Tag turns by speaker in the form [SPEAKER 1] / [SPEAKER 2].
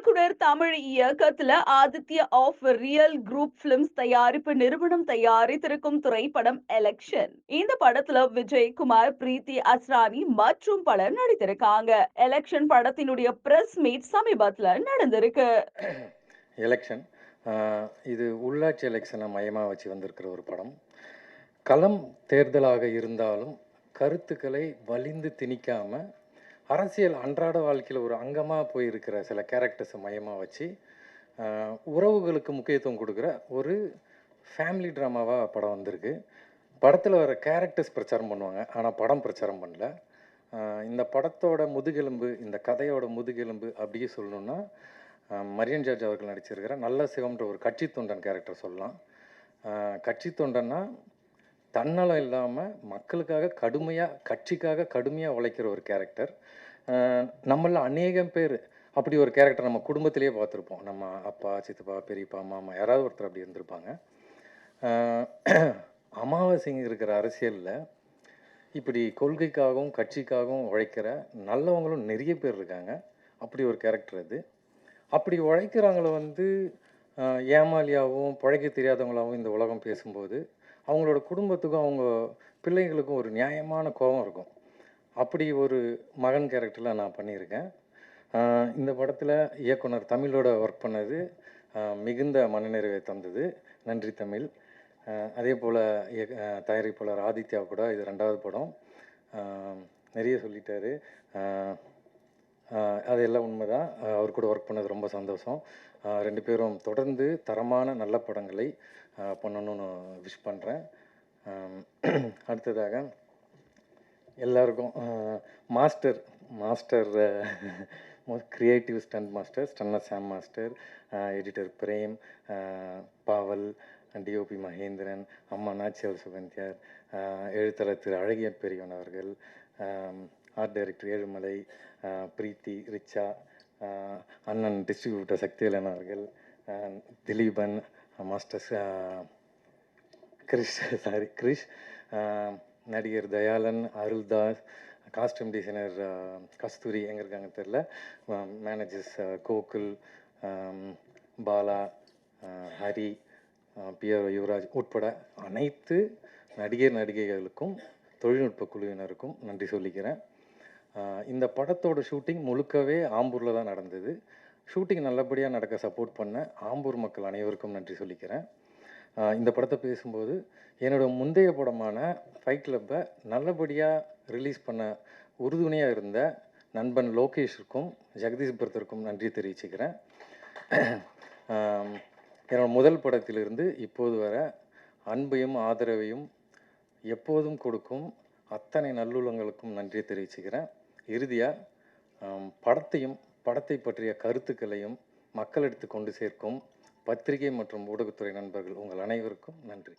[SPEAKER 1] இயக்குனர் தமிழ் இயக்கத்துல Aditya of real group films தயாரிப்பு நிறுவனம் தயாரித்திருக்கும் திரைப்படம் எலெக்ஷன் இந்த படத்துல விஜயகுமார் பிரீத்தி அஸ்ரானி மற்றும் பலர் நடித்திருக்காங்க. எலெக்ஷன் படத்தினுடைய பிரஸ் மீட் சமீபத்துல நடந்திருக்கு.
[SPEAKER 2] எலெக்ஷன் இது உள்ளாட்சி எலெக்ஷனை மையமாக வச்சு வந்திருக்கிற ஒரு படம். களம் தேர்தலாக இருந்தாலும் கருத்துக்களை வலிந்து திணிக்காமல் அரசியல் அன்றாட வாழ்க்கையில் ஒரு அங்கமாக போயிருக்கிற சில கேரக்டர்ஸை மையமாக வச்சு உறவுகளுக்கு முக்கியத்துவம் கொடுக்குற ஒரு ஃபேமிலி ட்ராமாவாக படம் வந்திருக்கு. படத்தில் வர கேரக்டர்ஸ் பிரச்சாரம் பண்ணுவாங்க. ஆனால் படம் பிரச்சாரம் பண்ணல. இந்த படத்தோட முதுகெலும்பு இந்த கதையோட முதுகெலும்பு அப்படியே சொல்லணும்னா மரியன் ஜார்ஜ் அவர்கள் நடிச்சிருக்கிற நல்ல சிவம்ன்ற ஒரு கட்சி தொண்டன் கேரக்டர் சொல்லலாம். கட்சி தொண்டன்னா தன்னலம் இல்லாமல் மக்களுக்காக கடுமையாக கட்சிக்காக கடுமையாக உழைக்கிற ஒரு கேரக்டர் நம்மள அநேகம் பேர் அப்படி ஒரு கேரக்டர் நம்ம குடும்பத்திலேயே பார்த்துருப்போம். நம்ம அப்பா சித்தப்பா பெரியப்பா மாமா யாராவது ஒருத்தர் அப்படி இருந்திருப்பாங்க. அமாவாசைங்க இருக்கிற அரசியலில் இப்படி கொள்கைக்காகவும் கட்சிக்காகவும் உழைக்கிற நல்லவங்களும் நிறைய பேர் இருக்காங்க. அப்படி ஒரு கேரக்டர் அது. அப்படி உழைக்கிறவங்கள வந்து ஏமாலியாகவும் ஏமாளியாகவும் பிழைக்க தெரியாதவங்களாகவும் இந்த உலகம் பேசும்போது அவங்களோட குடும்பத்துக்கும் அவங்க பிள்ளைங்களுக்கும் ஒரு நியாயமான கோபம் இருக்கும். அப்படி ஒரு மகன் கேரக்டரில் நான் பண்ணியிருக்கேன். இந்த படத்தில் இயக்குனர் தமிழோட ஒர்க் பண்ணது மிகுந்த மனநிறைவை தந்தது. நன்றி தமிழ். அதே போல் தயாரிப்பாளர் ஆதித்யா கூட இது ரெண்டாவது படம். நிறைய சொல்லிட்டாரு. அது எல்லாம் அதெல்லாம் உண்மைதான் அவர் கூட ஒர்க் பண்ணது ரொம்ப சந்தோஷம். ரெண்டு பேரும் தொடர்ந்து தரமான நல்ல படங்களை பண்ணணும்னு விஷ் பண்ணுறேன் அடுத்ததாக எல்லாருக்கும் master master creative stunt master ஸ்டன்ன Sam master editor Prem பாவல் DOP Mahendran அம்மா நாச்சியார் சுகந்தியார் எழுத்தாளர் திரு அழகிய பெரியவன் அவர்கள் ஆர்ட் டைரக்டர் ஏழுமலை பிரீத்தி ரிச்சா அண்ணன் டிஸ்ட்ரிபியூட்டர் சக்திவேலன் அவர்கள் திலீபன் மாஸ்டர்ஸ் கிரிஷ் சாரி கிரிஷ் நடிகர் தயாளன் அருள்தாஸ் காஸ்டியூம் டிசைனர் கஸ்தூரி எங்கே இருக்காங்க தெரில மேனேஜர்ஸ் கோகுல் பாலா ஹரி பிஆர் யுவராஜ் உட்பட அனைத்து நடிகர் நடிகைகளுக்கும் தொழில்நுட்ப குழுவினருக்கும் நன்றி சொல்லிக்கிறேன். இந்த படத்தோட ஷூட்டிங் முழுக்கவே ஆம்பூரில் தான் நடந்தது. ஷூட்டிங் நல்லபடியாக நடக்க சப்போர்ட் பண்ண ஆம்பூர் மக்கள் அனைவருக்கும் நன்றி சொல்லிக்கிறேன். இந்த படத்தை பேசும்போது என்னோட முந்தைய படமான ஃபைட் கிளப்பை நல்லபடியாக ரிலீஸ் பண்ண உறுதுணையாக இருந்த நண்பன் லோகேஷிற்கும் ஜெகதீஷ் பிரதருக்கும் நன்றி தெரிவிச்சுக்கிறேன். என்னோடய முதல் படத்திலிருந்து இப்போது வர அன்பையும் ஆதரவையும் எப்போதும் கொடுக்கும் அத்தனை நல்லுள்ளங்களுக்கும் நன்றி தெரிவிச்சுக்கிறேன். இறுதியாக படத்தையும் படத்தை பற்றிய கருத்துக்களையும் மக்களிடத்து கொண்டு சேர்க்கும் பத்திரிகை மற்றும் ஊடகத்துறை நண்பர்கள் உங்கள் அனைவருக்கும் நன்றி.